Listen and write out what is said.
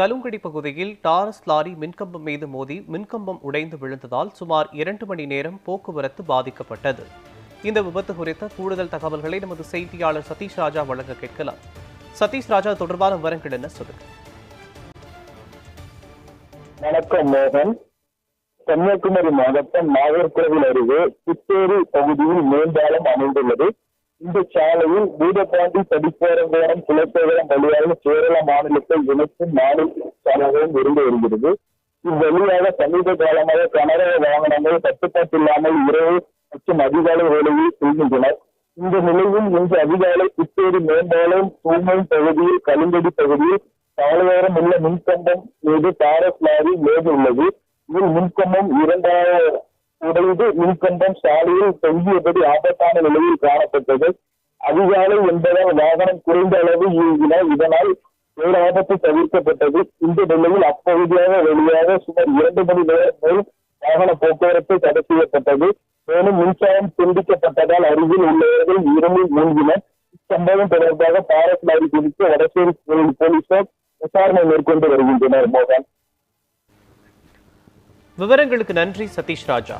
கலுங்கடி பகுதியில் Taurus lorry மின்கம்பம் மீது மோதி மின்கம்பம் உடைந்து விழுந்ததால் சுமார் இரண்டு மணி நேரம் போக்குவரத்து பாதிக்கப்பட்டது. இந்த விபத்து குறித்த கூடுதல் தகவல்களை நமது செய்தியாளர் சதீஷ் ராஜா வழங்க கேட்கலாம். சதீஷ் ராஜா தொடர்பான விவரங்கள் என்ன? சொல்லுங்க. வணக்கம் மோகன். கன்னியாகுமரி மாவட்டம் நாகர்கோவில் அருகே புத்தேரி பகுதியில் மேம்பாலம் அமைந்துள்ளது. இந்த சாலையில் பூதப்பாண்டி படிப்பேரங்கோரம் குலசேகரம் வழியாக கேரள மாநிலத்தை இணைக்கும் மாநில சாலைகளும் இருந்து வருகிறது. இவ்வழியாக சமீப காலமாக கனரக வாகனங்கள் கட்டுப்பாட்டில்லாமல் இரவு மற்றும் அதிகாலை வேலையில் செய்கின்றனர் இந்த நிலையில் இன்று அதிகாலை புத்தேரி மேம்பாலம் தூமை பகுதியில் கலிங்கடி பகுதியில் சாலையோரம் உள்ள மின்கம்பம் மீது டாரஸ் லாரி மேது உள்ளது. இதில் மின்கம்பம் இரண்டாவது உடைந்து உள்கண்டம் சாலையில் தொங்கியபடி ஆபத்தான நிலையில் காணப்பட்டது. அதிகாலை என்பதால் வாகனம் குறைந்த அளவு இயங்கின இதனால் ஒரு ஆபத்து தவிர்க்கப்பட்டது. இந்த நிலையில் அப்பகுதியாக வெளியாக சுமார் இரண்டு மணி நேரம் மேல் வாகன போக்குவரத்து தடை செய்யப்பட்டது. மேலும் மின்சாரம் துண்டிக்கப்பட்டதால் அருகில் உள்ளவர்கள் இருளில் மூழ்கினர். இச்சம்பவம் தொடர்பாக பாரத் லாரி குறித்து வடசேரி போலீசார் விசாரணை மேற்கொண்டு வருகின்றனர் மோகன். விவரங்களுக்கு நன்றி சதீஷ் ராஜா.